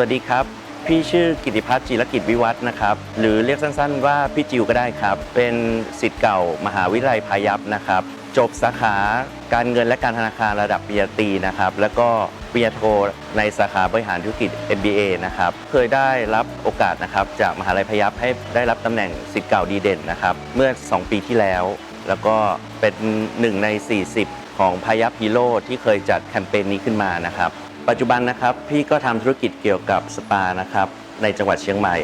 วัสดีครับ พี่ชื่อกิติพัฒน์จิรกิจวิวัฒน์นะครับ หรือเรียกสั้นๆว่าพี่จิวก็ได้ครับ เป็นสิทธิ์เก่ามหาวิทยาลัยพายัพนะครับ จบสาขาการเงินและการธนาคารระดับปริญญาตรีนะครับ แล้วก็ปริญญาโทในสาขาบริหารธุรกิจ MBA นะครับ เคยได้รับโอกาสนะครับจากมหาลัยพายัพให้ได้รับตำแหน่งสิทธิ์เก่าดีเด่นนะครับ เมื่อ 2 ปีที่แล้ว แล้วก็เป็นหนึ่งใน 40 ของพายัพฮีโร่ที่เคยจัดแคมเปญนี้ขึ้นมานะครับ ปัจจุบันนะครับพี่ก็ทำธุรกิจเกี่ยวกับสปานะครับในจังหวัดเชียงใหม่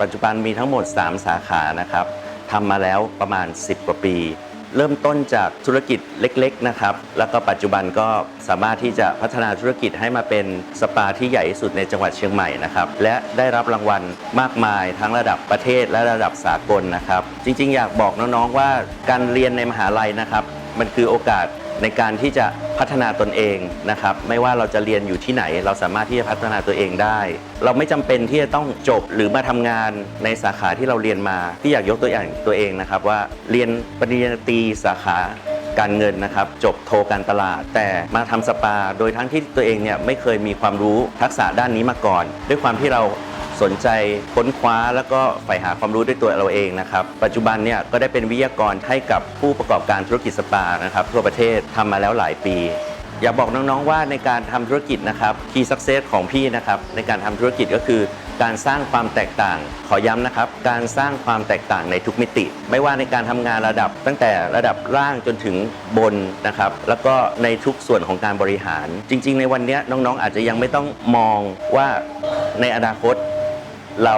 ปัจจุบันมีทั้งหมด 3 สาขานะครับทำมาแล้วประมาณ 10 กว่าปี เริ่มต้นจากธุรกิจเล็กๆนะครับแล้วก็ปัจจุบันก็สามารถที่จะพัฒนาธุรกิจให้มาเป็นสปาที่ใหญ่ที่สุดในจังหวัดเชียงใหม่นะครับและได้รับรางวัลมากมายทั้งระดับประเทศและระดับสากลนะครับ จริงๆ อยากบอกน้องๆว่าการเรียนในมหาลัยนะครับมันคือโอกาส ในการที่จะพัฒนาตนเองนะครับ ไม่ว่าเราจะเรียนอยู่ที่ไหน เราสามารถที่จะพัฒนาตัวเองได้ เราไม่จำเป็นที่จะต้องจบหรือมาทำงานในสาขาที่เราเรียนมาที่อยากยกตัวอย่างตัวเองนะครับ ว่าเรียนปริญญาตรีสาขาการเงินนะครับจบโทการตลาด แต่มาทำสปา โดยทั้งที่ตัวเองเนี่ยไม่เคยมีความรู้ทักษะด้านนี้มาก่อน ด้วยความที่เรา สนใจค้นคว้าแล้วก็ใฝ่หาความรู้ด้วยตัวเราเองนะครับ ปัจจุบันเนี่ยก็ได้เป็นวิทยากรให้กับผู้ประกอบการธุรกิจสปานะครับทั่วประเทศทำมาแล้วหลายปี อยากบอกน้องๆว่าในการทำธุรกิจนะครับ key success ของพี่นะครับในการทำธุรกิจก็คือการสร้างความแตกต่าง ขอย้ำนะครับ การสร้างความแตกต่างในทุกมิติ ไม่ว่าในการทำงานระดับ ตั้งแต่ระดับล่างจนถึงบนนะครับ แล้วก็ในทุกส่วนของการบริหาร จริง ๆ ในวันนี้น้องๆ อาจจะยังไม่ต้องมองว่าในอนาคต เรา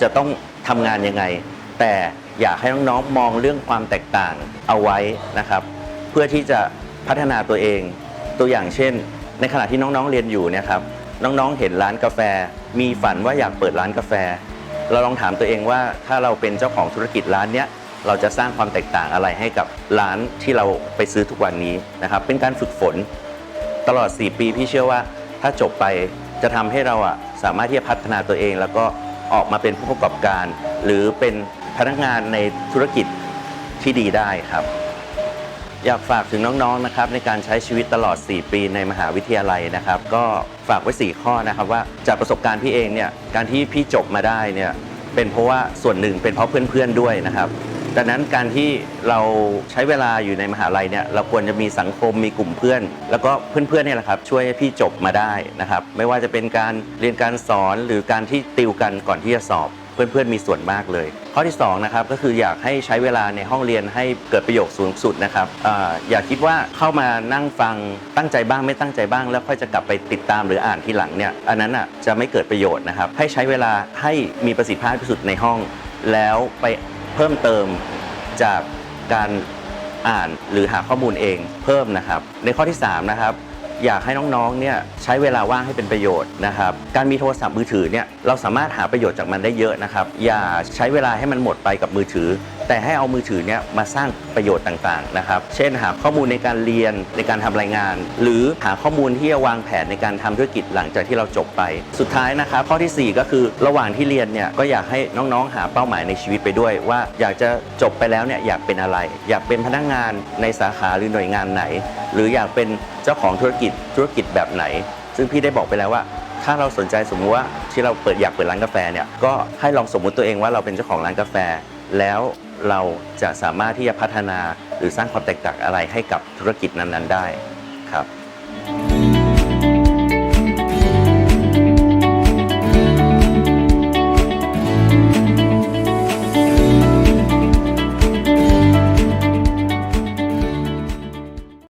จะต้องทำงานยังไง แต่อยากให้น้องๆมองเรื่องความแตกต่างเอาไว้นะครับ เพื่อที่จะพัฒนาตัวเอง ตัวอย่างเช่น ในขณะที่น้องๆเรียนอยู่เนะครับน้องๆเห็นร้านกาแฟ มีฝันว่าอยากเปิดร้านกาแฟ เราลองถามตัวเองว่าถ้าเราเป็นเจ้าของธุรกิจร้านเนี้ยเราจะสร้างความแตกต่างอะไรให้กับร้านที่เราไปซื้อทุกวันนี้นะครับ เป็นการฝึกฝนตลอด 4 ปีพี่เชื่อว่าถ้าจบไปจะทำให้เราอะ สามารถที่จะพัฒนาตัวเอง แล้วก็ออกมาเป็นผู้ประกอบการ หรือเป็นพนักงานในธุรกิจที่ดีได้ครับ อยากฝากถึงน้องๆนะครับในการใช้ชีวิตตลอด 4 ปีในมหาวิทยาลัยนะครับ ก็ฝากไว้ 4 ข้อนะครับว่าจากประสบการณ์พี่เองเนี่ยการที่พี่จบมาได้เนี่ยเป็นเพราะว่าส่วนหนึ่งเป็นเพราะเพื่อนๆด้วยนะครับ ดังนั้นการที่เราใช้เวลาอยู่ในมหาลัยเนี่ยเราควรจะมีสังคมมีกลุ่มเพื่อน แล้วก็เพื่อนๆเนี่ยแหละครับช่วยให้พี่จบมาได้นะครับ ไม่ว่าจะเป็นการเรียนการสอนหรือการที่ติวกันก่อนที่จะสอบเพื่อนๆมีส่วนมากเลย ข้อที่2นะครับก็คืออยากให้ใช้เวลาในห้องเรียนให้เกิดประโยชน์สูงสุดนะครับออย่าคิดว่าเข้ามานั่งฟังตั้งใจบ้างไม่ตั้งใจบ้าง แล้วค่อยจะกลับไปติดตามหรืออ่านทีหลังเนี่ยอันนั้นอะจะไม่เกิดประโยชน์นะครับให้ใช้เวลาให้มีประสิทธิภาพที่สุดในห้อง แล้วไป เพิ่มเติมจากการอ่านหรือหาข้อมูลเองเพิ่มนะครับ ในข้อที่3นะครับอยากให้น้องๆ เนี่ยใช้เวลาว่างให้เป็นประโยชน์นะครับ การมีโทรศัพท์มือถือเนี่ยเราสามารถหาประโยชน์จากมันได้เยอะนะครับ อย่าใช้เวลาให้มันหมดไปกับมือถือ แต่ให้เอามือถือเนี่ยมาสร้างประโยชน์ต่างๆนะครับ เช่นหาข้อมูลในการเรียนในการทำรายงาน หรือหาข้อมูลที่จะวางแผนในการทำธุรกิจหลังจากที่เราจบไป สุดท้ายนะครับ ข้อทีสี่ 4 ก็คือระหว่างที่เรียนเนี่ยก็อยากให้น้องๆ หาเป้าหมายในชีวิตไปด้วย ว่าอยากจะจบไปแล้วเนี่ยอยากเป็นอะไร อยากเป็นพนักงานในสาขาหรือหน่วยงานไหน หรืออยากเป็นเจ้าของธุรกิจธุรกิจแบบไหน ซึ่งพี่ได้บอกไปแล้วว่าถ้าเราสนใจสมมุติว่าที่เราเปิดอยากเปิดร้านกาแฟเนี่ยก็ให้ลองสมมุติตัวเองว่าเราเป็นเจ้าของร้านกาแฟ แล้ว เราจะสามารถที่จะพัฒนาหรือสร้างความแตกต่างอะไรให้กับธุรกิจนั้น ๆ ได้ครับ